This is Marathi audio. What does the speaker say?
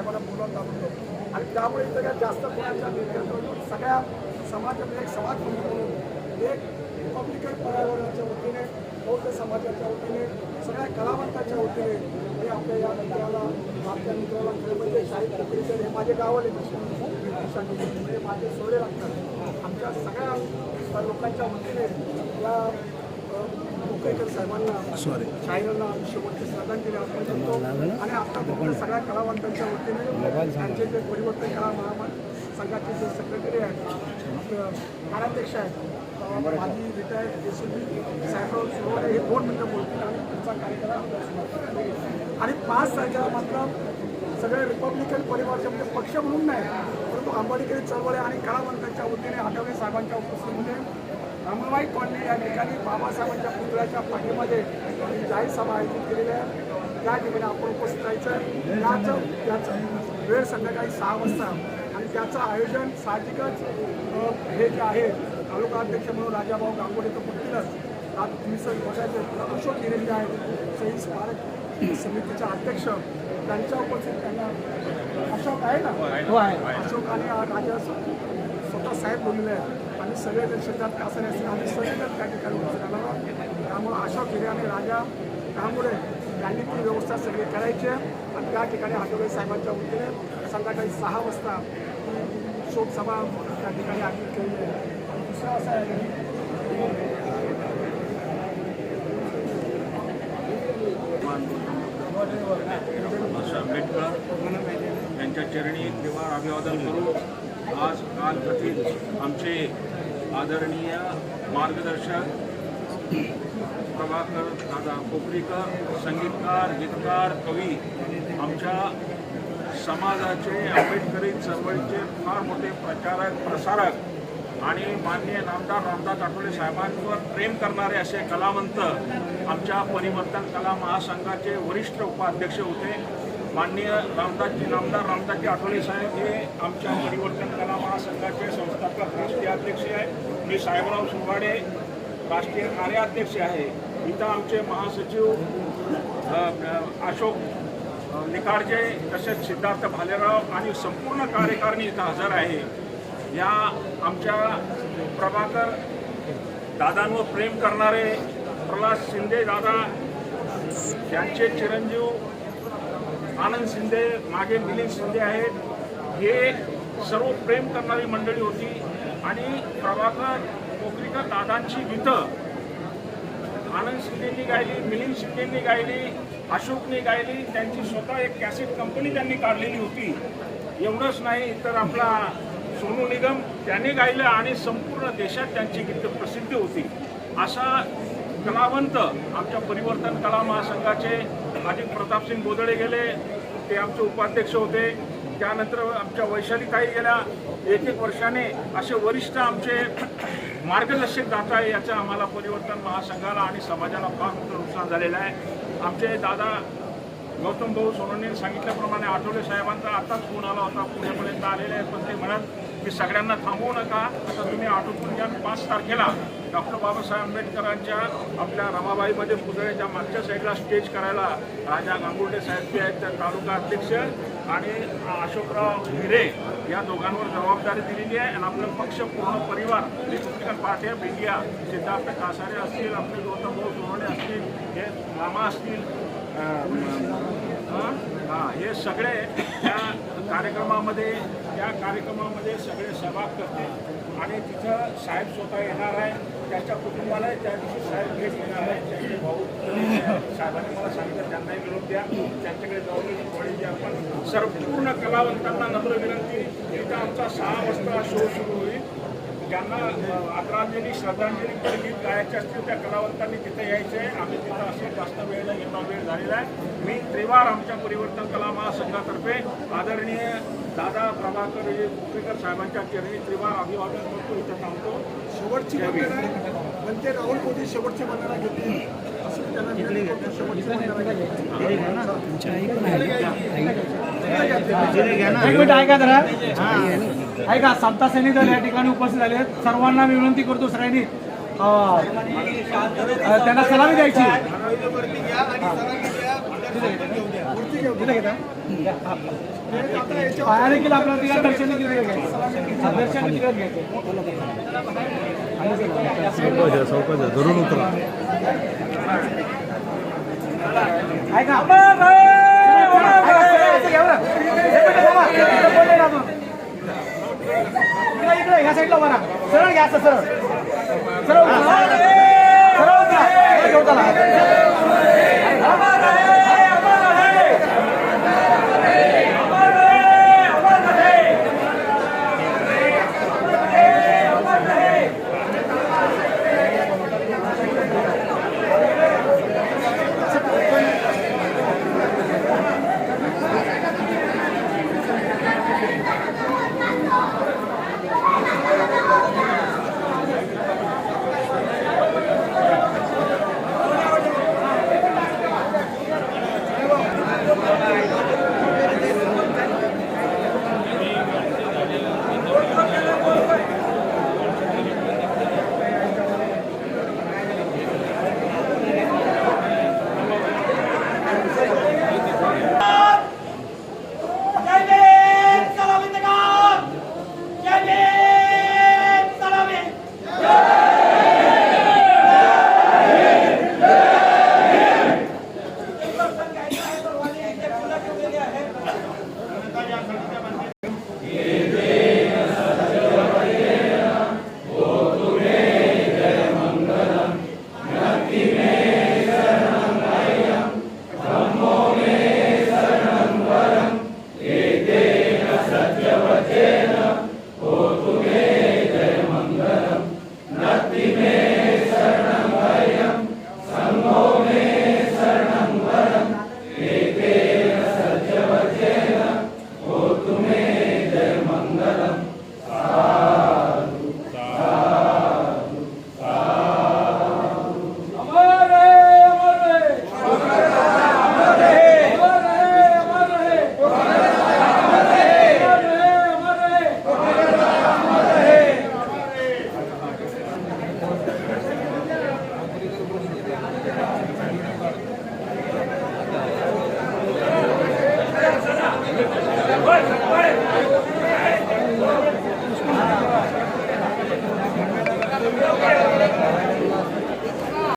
साहेबांना बोलवून दाखवतो आणि त्यामुळे सगळ्यात जास्त कोणाच्या निर्णयात सगळ्या समाजात एक समाज म्हणून एक रिपब्लिकन पर्यावरणाच्या वतीने बौद्ध समाजाच्या वतीने सगळ्या कलावंताच्या वतीने मी आपल्या या मित्राला आपल्या मित्राला खरं म्हणजे शाहीद कोकणीकर हे माझे गावाले म्हणजे माझे सोडे लागतात. आमच्या सगळ्या लोकांच्या वतीने या साहेबांना सॉरी शाहिरांना शेवटची श्रद्धांजली अर्पण करतो आणि आता फक्त सगळ्या कलावंतांच्या वतीने त्यांचे जे परिवर्तन कला महामंडळ संघाचे जे सेक्रेटरी आहेत आपलं कार्याध्यक्ष आहेत अं, माजी रिटायर्ड एस साहेबराव सुरवडे हे दोन मिनटं बोलतील आणि पुढचा कार्यक्रम. आणि पाच तारखेला मात्र सगळे रिपब्लिकन परिवारचे म्हणजे पक्ष म्हणून नाही परंतु आंबेडकरी चळवळे आणि कलावंतांच्या वतीने आठवले साहेबांच्या उपस्थितीमध्ये रमणबाई कॉलनी या ठिकाणी बाबासाहेबांच्या पुतळ्याच्या पाठीमध्ये जाहीर सभा आयोजित केलेली आहे. त्या ठिकाणी आपण उपस्थित राहायचं याचं याचं वेळ संध्याकाळी सहा वाजता. आणि त्याचं आयोजन साहजिकच हे जे आहे तालुका अध्यक्ष म्हणून राजाभाऊ गांगोडे तर पुढतीलच आज मिसळ बघायचे अशोक निरेंद्र आहेत शहीद स्मारक समितीचे अध्यक्ष त्यांच्या उपस्थित त्यांना अशोक आहे ना? हो आहे. अशोक आणि राजा स्वतः साहेब बोललेले आहेत. आणि सगळेजण शेतात कासारे असतील आम्ही सगळेजण त्या ठिकाणी उपस्थित राहणार आहोत. त्यामुळं अशोक हिरे आणि राजा त्यामुळे यांनी ती व्यवस्था सगळी करायची आहे. आणि त्या ठिकाणी आठवडे साहेबांच्या वतीने संध्याकाळी सहा वाजता ही शोकसभा त्या ठिकाणी आयोजित केली आहे दुसरं असं आहे आंबेडकर यांच्या चरणी किंवा अभिवादन करू आज काल प्रति आमचे आदरणीय मार्गदर्शक प्रभाकर दादा कोपरीकर संगीतकार गीतकार कवी आमच्या समाजाचे आंबेडकरी चळवळीचे फार मोठे प्रचारक प्रसारक आणि माननीय नामदार रामदास आठवले साहेबांवर प्रेम करणारे असे कलावंत आमच्या परिवर्तन कला महासंघाचे वरिष्ठ उपाध्यक्ष होते. माननीय रामदासजी नामदार रामदासजी आठवले साहेब हे आमच्या परिवर्तन कला महासंघाचे संस्थापक राष्ट्रीय अध्यक्ष आहे. मी साहेबराव सुंभाडे राष्ट्रीय कार्याध्यक्ष आहे. इथं आमचे महासचिव अशोक निकारजे तसेच सिद्धार्थ भालेराव आणि संपूर्ण कार्यकारिणी इथं हजर आहे. या आमच्या प्रभाकर दादांवर प्रेम करणारे प्रल्हाद शिंदे दादा यांचे चिरंजीव आनंद शिंदे मागे मिलिंद शिंदे आहेत. हे सर्व प्रेम करणारी मंडळी होती. आणि प्रभाकर कोकरीकर दादांची गीतं आनंद शिंदेंनी गायली मिलिंद शिंदेंनी गायली अशोकने गायली. त्यांची स्वतः एक कॅसेट कंपनी त्यांनी काढलेली होती. एवढंच नाही तर आपला सोनू निगम त्याने गायलं आणि संपूर्ण देशात त्यांची गीतं प्रसिद्ध होती. असा कलावंत आमच्या परिवर्तन कला महासंघाचे अजित प्रतापसिंग बोदळे गेले. ते आमचे उपाध्यक्ष होते. त्यानंतर आमच्या वैशालीताई गेल्या. एक एक वर्षाने असे वरिष्ठ आमचे मार्गदर्शक जात आहे याचं आम्हाला परिवर्तन महासंघाला आणि समाजाला फार मोठं नुकसान झालेलं आहे. आमचे दादा गौतम भाऊ सोनवणे सांगितल्याप्रमाणे आठवले साहेबांचा आताच फोन आला होता. पुण्यापर्यंत आलेले आहेत पण ते म्हणत की सगळ्यांना थांबवू नका. आता तुम्ही आटोपून घ्या. पाच तारखेला डॉक्टर बाबासाहेब आंबेडकरांच्या आपल्या रमाबाईमध्ये पुतळ्याच्या मागच्या साईडला स्टेज करायला राजा गांगुर्डे साहेब जे आहेत त्या तालुका अध्यक्ष आणि अशोकराव हिरे या दोघांवर जबाबदारी दिलेली आहे. आणि आपलं पक्ष पूर्ण परिवार Republican party of India Siddharth Kasare असतील आपले गौतम भाऊ सोहणे असतील हे मामा असतील हां हे सगळे त्या कार्यक्रमामध्ये त्या कार्यक्रमामध्ये सगळे सहभाग करते आणि तिथं साहेब स्वतः येणार आहे. त्याच्या कुटुंबाला त्या दिवशी साहेब भेट येणार आहे त्यांचे भाऊ साहेबांनी मला सांगितलं त्यांनाही विरोध द्या. त्यांच्याकडे जाऊन थोडी द्या. आपण सर्व पूर्ण कलावंतांना नम्र विनंती तिथं आमचा सहा वाजता शो सुरू होईल. ज्यांना आदरांजली श्रद्धांजली पर गीत गायचे असतील त्या कलावंतांनी तिथे यायचे. आहे आम्ही तिथं असं जास्त वेळेला येणार वेळ झालेला आहे. मी त्रिवार आमच्या परिवर्तन कला महासंघातर्फे आदरणीय दादा प्रभाकर हे कुकरेकर साहेबांच्या चरणी त्रिवार अभिवादन करतो इथं थांबतो शेवटची ते राहुल मोदी शेवटची वंदना घेतली असं मी त्यांना विनंती करतो शेवटची वंदना एक मिनिट ऐका जरा ऐका समता सैनिक दल या ठिकाणी उपस्थित झाले आहेत सर्वांना मी विनंती करतो अं, त्यांना सलामी द्यायची तिथं घेता हे पाया देखील आपला तिला दर्शन घ्यायचं हा, दर्शन घ्यायचं धरून उतरा. इकडे, साईडला सरळ घ्या सरळ